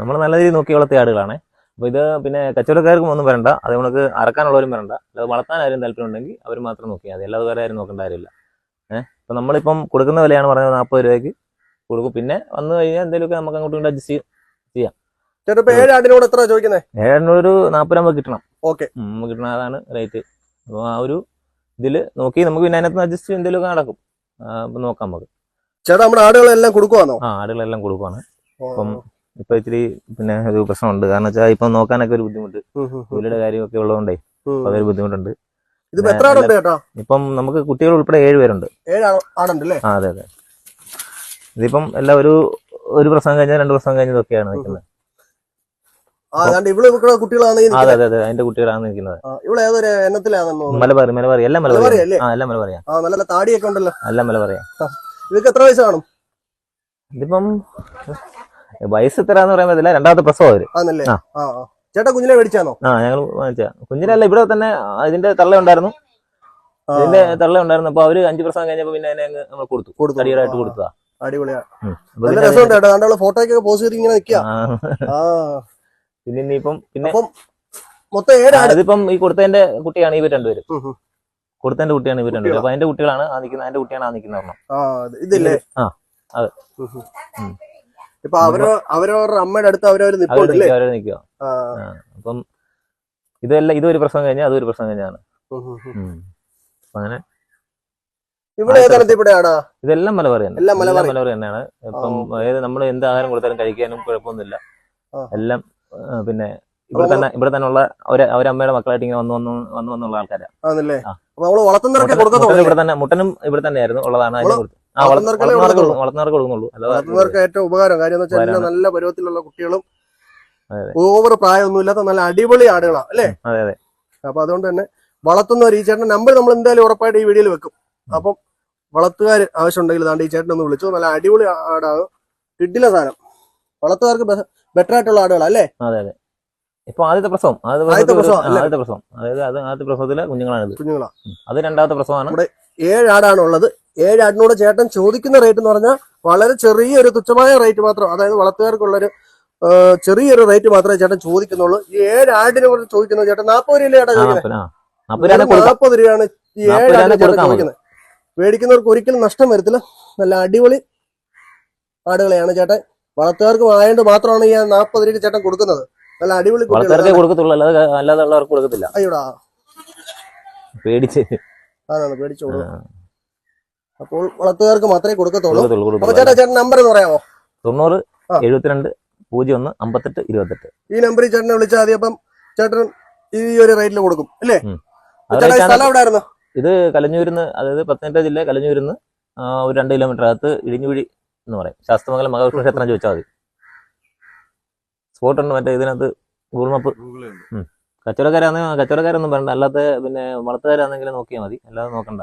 നമ്മൾ നല്ല രീതിയിൽ നോക്കി വളർത്തിയ ആടുകളാണ് അപ്പോൾ ഇത് പിന്നെ കച്ചവടക്കാർക്കും ഒന്നും വരണ്ട. അത് നമുക്ക് അറക്കാനുള്ളവരും വരണ്ട. അല്ലാതെ വളർത്താൻ ആരും താല്പര്യം ഉണ്ടെങ്കിൽ അവർ മാത്രം നോക്കിയാൽ മതി. അല്ലാതെ വേറെ ആരും നോക്കേണ്ട കാര്യമില്ല. ഏഹ്? അപ്പം നമ്മളിപ്പം കൊടുക്കുന്ന വിലയാണ് പറഞ്ഞത് നാൽപ്പത് രൂപയ്ക്ക് കൊടുക്കും. പിന്നെ വന്നു കഴിഞ്ഞാൽ എന്തെങ്കിലുമൊക്കെ നമുക്ക് അങ്ങോട്ടും ഇങ്ങോട്ട് അഡ്ജസ്റ്റ് ചെയ്യാം ചേട്ടാ ഇപ്പൊ എത്ര ചോദിക്കുന്നത് നാൽപ്പത് രൂപ കിട്ടണം. ഓക്കെ. നമുക്ക് കിട്ടണം അതാണ് റേറ്റ് അപ്പോൾ ആ ഒരു ഇതിൽ നോക്കി നമുക്ക് പിന്നെ അതിനകത്ത് അഡ്ജസ്റ്റ് എന്തെങ്കിലുമൊക്കെ നടക്കും. അപ്പം നോക്കാം നമുക്ക്. ചേട്ടാ നമ്മുടെ ആടുകളെല്ലാം കൊടുക്കുവാണോ ആ ആടുകളെല്ലാം കൊടുക്കുവാണ്. അപ്പം ഇപ്പൊ ഇത്തിരി പിന്നെ ഒരു പ്രശ്നമുണ്ട്. കാരണം വെച്ചാൽ ഇപ്പൊ നോക്കാനൊക്കെ ഒരു ബുദ്ധിമുട്ട്. ജോലിയുടെ കാര്യമൊക്കെ ഉള്ളതുകൊണ്ടേ അതൊരു ബുദ്ധിമുട്ടുണ്ട്. ഇതിപ്പോ എത്ര ആടുണ്ട് കേട്ടോ? ഇപ്പം നമുക്ക് കുട്ടികൾ ഉൾപ്പെടെ ഏഴ് പേരുണ്ട്. ഏഴ് ആ- അതെ അതെ. ഇതിപ്പം എല്ലാം ഒരു ഒരു പ്രശ്നം കഴിഞ്ഞാൽ രണ്ട് പ്രശ്നം കഴിഞ്ഞതൊക്കെയാണ് നിൽക്കുന്നത്. ഇവിടെ കുട്ടികളാണ്. അതെ അതെ അതെ. അതിന്റെ കുട്ടികളാണ് നിൽക്കുന്നത്. ഏതൊരു എണ്ണത്തിലാണെന്ന് മലബാറി മലബാറി എല്ലാം മലബാറി അല്ലേ? ആ എല്ലാം മലബാറിയാ ആ നല്ല നല്ല താടിയൊക്കെ ഉണ്ടല്ലോ. എല്ലാം മലബാറിയാ ഇതൊക്കെ എത്ര വയസ്സ് കാണും? ഇതിപ്പം വയസ്സ് എത്രയാന്ന് പറയാൻ പറ്റില്ല. രണ്ടാമത്തെ പ്രസവം അവർ. ആ. ചേട്ടാ കുഞ്ഞിനെ മേടിച്ചാണോ ആ ഞങ്ങൾ കുഞ്ഞിനല്ല ഇവിടെ തന്നെ ഇതിന്റെ തള്ള ഉണ്ടായിരുന്നു. ഇതിന്റെ തള്ള ഉണ്ടായിരുന്നു. അപ്പൊ അവർ അഞ്ചു പ്രസവം കഴിഞ്ഞപ്പോ പിന്നെ അതിനെ നമ്മൾ കൊടുത്തു. കൊടുത്തു. തടിയറായിട്ട് ആ, കൊടുത്തതാ. അടിപൊളിയാ. ഉം. അപ്പൊ നല്ല പിന്നെ രസമുണ്ട് ചേട്ടാ കണ്ടുള്ള ഫോട്ടോയ്ക്കൊക്കെ പോസ്റ്റ് ചെയ്ത് ഇങ്ങനെ നിൽക്കുക ആ, ആ. പിന്നെ ഇനിയിപ്പം പിന്നെ അപ്പം മൊത്തം ഏഴ് ആ, ഇതിപ്പം ഈ കൊടുത്തതിന്റെ കുട്ടിയാണ് ഇവർ രണ്ടുപേരും. കൊടുത്തതിന്റെ കുട്ടിയാണ് ഇവർ രണ്ടുപേരും. അപ്പൊ അതിന്റെ കുട്ടികളാണ് ആ നിൽക്കുന്നത് അതിന്റെ കുട്ടിയാണ് ആ നിൽക്കുന്ന ഒരെണ്ണം ആ ഇത് ഇതില്ലേ? ആ, അതെ. ഇപ്പൊ അവരോ അവരവരുടെ അമ്മയുടെ അടുത്ത് അവരവർ നിൽക്കുക അവർ നിൽക്കുക അപ്പം ഇതെല്ലാം ഇതൊരു പ്രശ്നം കഴിഞ്ഞാൽ അതൊരു പ്രശ്നം കഴിഞ്ഞാണ്. അങ്ങനെ ഇവിടെ ഏതാണ് ഇതെല്ലാം മലബാർ തന്നെ. എല്ലാം മലബാർ തന്നെയാണ്. ഇപ്പം ഏത് നമ്മൾ എന്ത് ആഹാരം കൊടുത്താലും കഴിക്കാനും കുഴപ്പമൊന്നുമില്ല. എല്ലാം പിന്നെ ഇവിടെ തന്നെ ഇവിടെ തന്നെ ഉള്ള അവരെ അവരമ്മയുടെ മക്കളായിട്ട് ഇങ്ങനെ വന്നു വന്നു വന്നു വന്നുള്ള ആൾക്കാരാണ് ഇവിടെ തന്നെ മുട്ടനും ഇവിടെ തന്നെയായിരുന്നു ഉള്ളതാണ് അതിന് വളർത്തുന്നവർക്ക് കൊടുക്കുന്നുള്ളൂ വളർത്തുന്നവർക്ക് ഏറ്റവും ഉപകാരം കാര്യം എന്ന് വെച്ചാൽ നല്ല പരുവത്തിലുള്ള കുട്ടികളും. ഓവർ പ്രായമൊന്നുമില്ലാത്ത നല്ല അടിപൊളി ആടുകളാ അല്ലേ? അതെ അതെ. അപ്പൊ അതുകൊണ്ട് തന്നെ വളർത്തുന്നവർ ഈ ചേട്ടൻ നമ്പർ നമ്മൾ എന്തായാലും ഉറപ്പായിട്ട് ഈ വീഡിയോയിൽ വെക്കും. അപ്പം വളർത്തുകാർ ആവശ്യമുണ്ടെങ്കിൽ താണ്ട് ഈ ചേട്ടൻ ഒന്ന് വിളിച്ചു. നല്ല അടിപൊളി ആടാണ്. കിഡിലെ സാധനം. വളർത്തുകാർക്ക് ബെറ്റർ ആയിട്ടുള്ള ആടുകളാ അല്ലേ? അതെ അതെ. ഇപ്പൊ ആദ്യത്തെ പ്രസവം. ആദ്യത്തെ പ്രസവം, ആദ്യത്തെ പ്രസവം. അതായത് അത് ആദ്യത്തെ പ്രസവത്തിലെ കുഞ്ഞുങ്ങളാണ് കുഞ്ഞുങ്ങളാ. ഉം. അത് രണ്ടാമത്തെ പ്രസവമാണ്. ഏഴ് ആടാണ് ഉള്ളത് ഏഴ് ആടിനോട് ചേട്ടൻ ചോദിക്കുന്ന റേറ്റ് എന്ന് പറഞ്ഞാൽ വളരെ ചെറിയൊരു തുച്ഛമായ റേറ്റ് മാത്രം. അതായത് വളർത്തുകാർക്കുള്ളൊരു ചെറിയൊരു റേറ്റ് മാത്രമേ ചേട്ടൻ ചോദിക്കുന്നുള്ളൂ. ഈ ഏഴ് ആടിനെ കുറിച്ച് ചോദിക്കുന്നത് ചേട്ടൻ നാൽപ്പത് ചോദിക്കുന്നത് രൂപ കൊടുക്കാം. നാൽപ്പത് രൂപയാണ് ഈ ഏഴ് ആടിനെ ചേട്ടൻ ചോദിക്കുന്നത് മേടിക്കുന്നവർക്ക് ഒരിക്കലും നഷ്ടം വരത്തില്ല. നല്ല അടിപൊളി ആടുകളെയാണ് ചേട്ടൻ. വളർത്തുകാർക്ക് ആയതുകൊണ്ട് മാത്രമാണ് ഈ നാൽപ്പത് രൂപ ചേട്ടൻ കൊടുക്കുന്നത്. നല്ല അടിപൊളി കൊടുക്കത്തുള്ളൂ. അല്ലാതെ അല്ലാതെ ഉള്ളവർക്ക് കൊടുക്കത്തില്ല. അയ്യോടാ. പേടിച്ച്. അതാണ് പേടിച്ചോളൂ അപ്പോൾ വളർത്തുകാർക്ക് മാത്രമേ കൊടുക്കത്തുള്ളൂ. അപ്പൊ ചേട്ടാ ചേട്ടൻ നമ്പർ എന്ന് പറയാമോ? തൊണ്ണൂറ്. എഴുപത്തിരണ്ട് പൂജ്യം ഒന്ന് അമ്പത്തെട്ട് ഇരുപത്തെട്ട്. ഈ നമ്പറിൽ ചേട്ടനെ വിളിച്ചാൽ മതി. അപ്പം ചേട്ടൻ ഈ ഒരു റേറ്റിൽ കൊടുക്കും അല്ലേ? സ്ഥലം എവിടെ ആയിരുന്നു ഇത് കലഞ്ഞൂരിന്ന് അതായത് പത്തനംതിട്ട ജില്ല കലഞ്ഞൂരിന്ന് ഒരു രണ്ട് കിലോമീറ്റർ അകത്ത് ഇടിഞ്ഞുകുഴി എന്ന് പറയും. ശാസ്ത്രമംഗലം മഹാവിഷ്ണു ക്ഷേത്രം ചോദിച്ചാൽ മതി. സ്പോട്ട് ഉണ്ട് മറ്റേ ഇതിനകത്ത് ഗൂഗിൾ മാപ്പ് കച്ചവടക്കാരാണെങ്കിൽ കച്ചവടക്കാരൊന്നും വേണ്ട അല്ലാത്ത പിന്നെ വളർത്തുകാരാണെങ്കിലും നോക്കിയാൽ മതി. അല്ലാതെ നോക്കണ്ട.